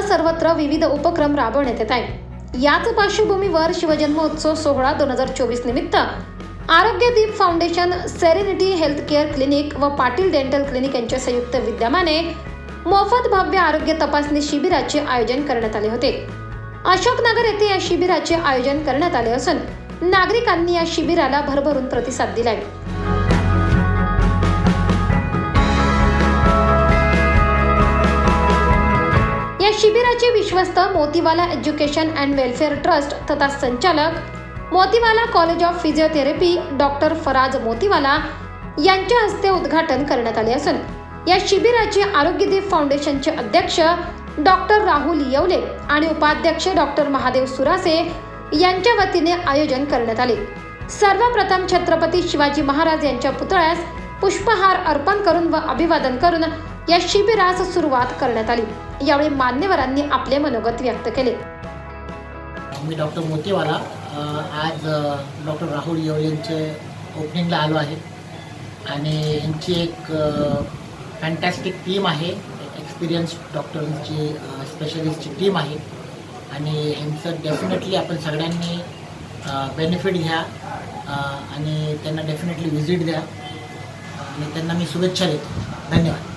शिवजयंतीनिमित्त सर्वत्र विविध उपक्रम राबवण्यात येत आहे याच पार्श्वभूमीवर शिवजन्मोत्सव सोहळा दोन हजार चोवीस निमित्त Arogyadeep foundation serenity health care clinic व पाटील डेंटल क्लिनिक यांच्या संयुक्त विद्यमाने मोफत भव्य आरोग्य तपासणी शिबिराचे आयोजन करण्यात आले होते. अशोकनगर येथे या शिबिराचे आयोजन करण्यात आले असून नागरिकांनी या शिबिराला भरभरून प्रतिसाद दिलाय. शिबिराचे विश्वस्त Motiwala education and welfare trust तथा संचालक Motiwala college of physiotherapy doctor Faraz Motiwala यांच्या हस्ते उद्घाटन करण्यात आले असून या शिबिराचे आरोग्यदीप फाउंडेशनचे अध्यक्ष डॉक्टर राहुल येवले आणि उपाध्यक्ष डॉक्टर महादेव सुरासे यांच्या वतीने आयोजन करण्यात आले. सर्वप्रथम छत्रपती शिवाजी महाराज यांच्या पुतळ्यास पुष्पहार अर्पण करून व अभिवादन करून या शिबिरास सुरुवात करण्यात आली. यावेळी मान्यवरांनी आपले मनोगत व्यक्त केले. मी डॉक्टर मोतीवाला आज डॉक्टर राहुल येवले यांचे ओपनिंगला आलो आहे. आणि यांची एक फॅन्टॅस्टिक टीम आहे. एक्सपिरियन्स डॉक्टरांची स्पेशलिस्टची टीम आहे. आणि यांचं डेफिनेटली आपण सगळ्यांनी बेनिफिट घ्या आणि त्यांना डेफिनेटली व्हिजिट द्या. आणि त्यांना मी शुभेच्छा देतो. धन्यवाद.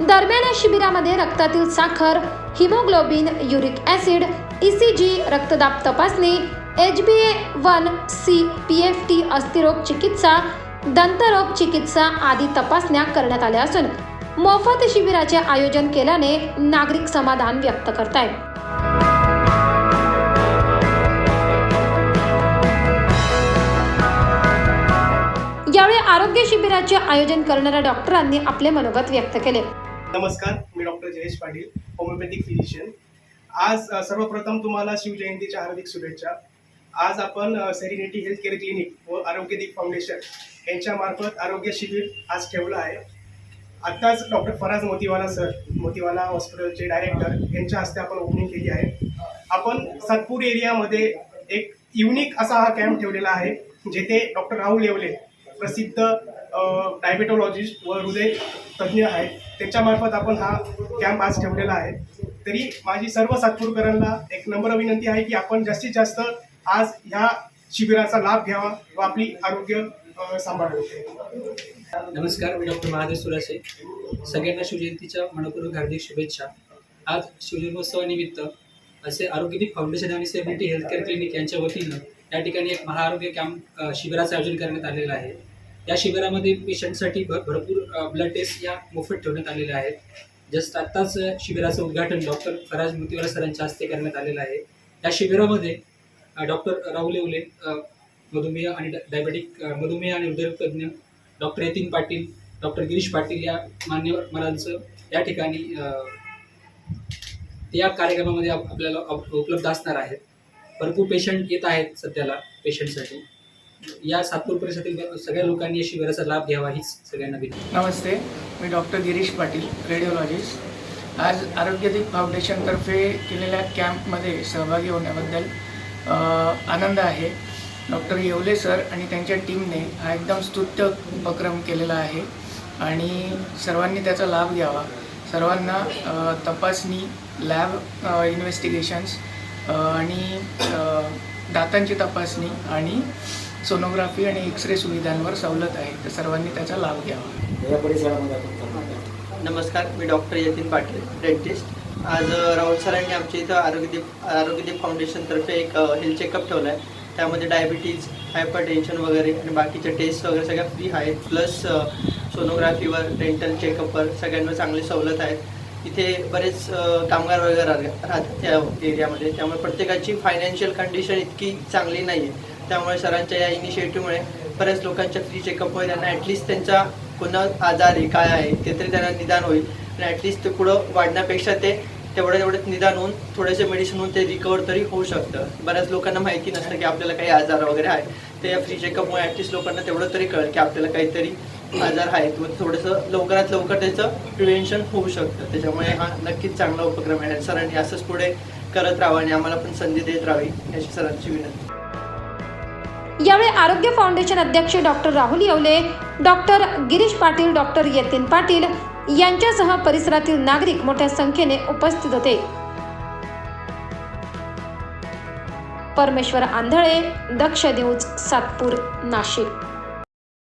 दरम्यान या शिबिरामध्ये रक्तातील साखर हिमोग्लोबिन युरिक ॲसिड ईसीजी रक्तदाब तपासणी H B A one C P F T अस्थिरोग चिकित्सा दंतरोग चिकित्सा आदी तपासण्या करण्यात आल्या असून मोफत शिबिराचे आयोजन केल्याने नागरिक समाधान व्यक्त करतायत. यावेळी आरोग्य शिबिराचे आयोजन करणाऱ्या डॉक्टरांनी आपले मनोगत व्यक्त केले. नमस्कार मी doctor Jayesh Patil homeopathic physician आज सर्वप्रथम तुम्हाला शिवजयंतीच्या हार्दिक शुभेच्छा. आज आपण सेरिनिटी हेल्थ केअर क्लिनिक व आरोग्यदीप फाउंडेशन यांच्यामार्फत आरोग्य शिबिर आज ठेवलं आहे. आत्ताच डॉक्टर फराज मोतीवाला सर मोतीवाला हॉस्पिटलचे डायरेक्टर यांच्या हस्ते आपण ओपनिंग केली आहे. आपण सातपूर एरियामध्ये एक युनिक असा हा कॅम्प ठेवलेला आहे जेथे डॉक्टर राहुल येवले प्रसिद्ध डायबेटोलॉजिस्ट व हृदय तज्ज्ञ आहेत. त्याच्यामार्फत आपण हा कॅम्प आज ठेवलेला आहे. तरी माझी सर्व सातपूरकरांना एक नम्र विनंती आहे की आपण जास्तीत जास्त आज ह्या शिबिराचा लाभ घ्यावा व आपली आरोग्य सांभाळू नमस्कार मी डॉक्टर महादेव सुरासे. सगळ्यांना शिवजयंतीच्या मनपूर्वक हार्दिक शुभेच्छा. आज शिवजन्मोत्सवानिमित्त असे आरोग्यदीप फाउंडेशन आणि सेबिलिटी हेल्थकेअर क्लिनिक यांच्या वतीनं या ठिकाणी एक महाआरोग्य कॅम्प शिबिराचं आयोजन करण्यात आलेलं आहे. या शिबिरामध्ये पेशंटसाठी भर भरपूर ब्लड टेस्ट या मोफत ठेवण्यात आलेल्या आहेत. जस्ट आत्ताच शिबिराचं उद्घाटन डॉक्टर फराज मोतीवाला सरांच्या हस्ते करण्यात आलेलं आहे. या शिबिरामध्ये डॉक्टर राहुल येवले मधुमेह आणि डायबेटिक मधुमेह आणि हृदयतज्ञ डॉक्टर यतीन पाटील डॉक्टर गिरीश पाटील या मान्यवरांचं या ठिकाणी या कार्यक्रमामध्ये आपल्याला उपलब्ध असणार आहेत. भरपूर पेशंट येत आहेत सध्याला पेशंटसाठी या सातपूर परिसरातील सगळ्या लोकांनी अशी शिबिराचा लाभ घ्यावा हीच सगळ्यांना विनंती. नमस्ते मी डॉक्टर गिरीश पाटील रेडिओलॉजिस्ट आज आरोग्यदीप फाउंडेशनतर्फे केलेल्या कॅम्पमध्ये सहभागी होण्याबद्दल आनंद आहे. डॉक्टर येवले सर आणि त्यांच्या टीमने हा एकदम स्तुत्य उपक्रम केलेला आहे आणि सर्वांनी त्याचा लाभ घ्यावा. सर्वांना तपासणी लॅब इन्व्हेस्टिगेशन्स आणि दातांची तपासणी आणि सोनोग्राफी आणि एक्स रे सुविधांवर सवलत आहे. तर सर्वांनी त्याचा लाभ घ्यावा. या परिसरामध्ये आपण. नमस्कार मी डॉक्टर यतीन पाटील डेंटिस्ट. आज राहुल सरांनी आमच्या इथं आरोग्यदीप आरोग्यदीप फाउंडेशनतर्फे एक हेल्थ चेकअप ठेवला आहे त्यामध्ये डायबिटीज हायपर टेन्शन वगैरे आणि बाकीचे टेस्ट वगैरे सगळ्या फ्री आहेत. प्लस सोनोग्राफीवर डेंटल चेकअपवर सगळ्यांवर चांगली सवलत आहेत. इथे बरेच कामगार वगैरे राहतात त्या एरियामध्ये. त्यामुळे प्रत्येकाची फायनान्शियल कंडिशन इतकी चांगली नाही आहे त्यामुळे सरांच्या या इनिशिएटिव्हमुळे बऱ्याच लोकांच्या फ्री चेकअप होईल त्यांना ॲटलिस्ट त्यांचा कोणता आजार आहे काय आहे ते तरी त्यांना निदान होईल. आणि ॲटलिस्ट ते पुढं वाढण्यापेक्षा ते तेवढ्या तेवढ्यात निदान होऊन थोडेसे मेडिसिन होऊन ते रिकवर तरी होऊ शकतं. बऱ्याच लोकांना माहिती नसतं की आपल्याला काही आजार वगैरे आहे. ते या फ्री चेकअपमुळे ॲटलिस्ट लोकांना तेवढं तरी कळेल की आपल्याला काहीतरी आजार आहे व थोडंसं लवकरात लवकर त्याचं प्रिव्हेन्शन होऊ शकतं. त्याच्यामुळे हा नक्कीच चांगला उपक्रम आहे. सरांनी असंच पुढे करत राहावं आणि आम्हाला पण संधी देत राहावी याची सरांची विनंती. यावेळी आरोग्य फाउंडेशन अध्यक्ष doctor Rahul Yewale doctor Girish Patil doctor Yatin Patil यांच्यासह परिसरातील नागरिक मोठ्या संख्येने उपस्थित होते. परमेश्वर आंधळे दक्ष न्यूज सातपूर नाशिक.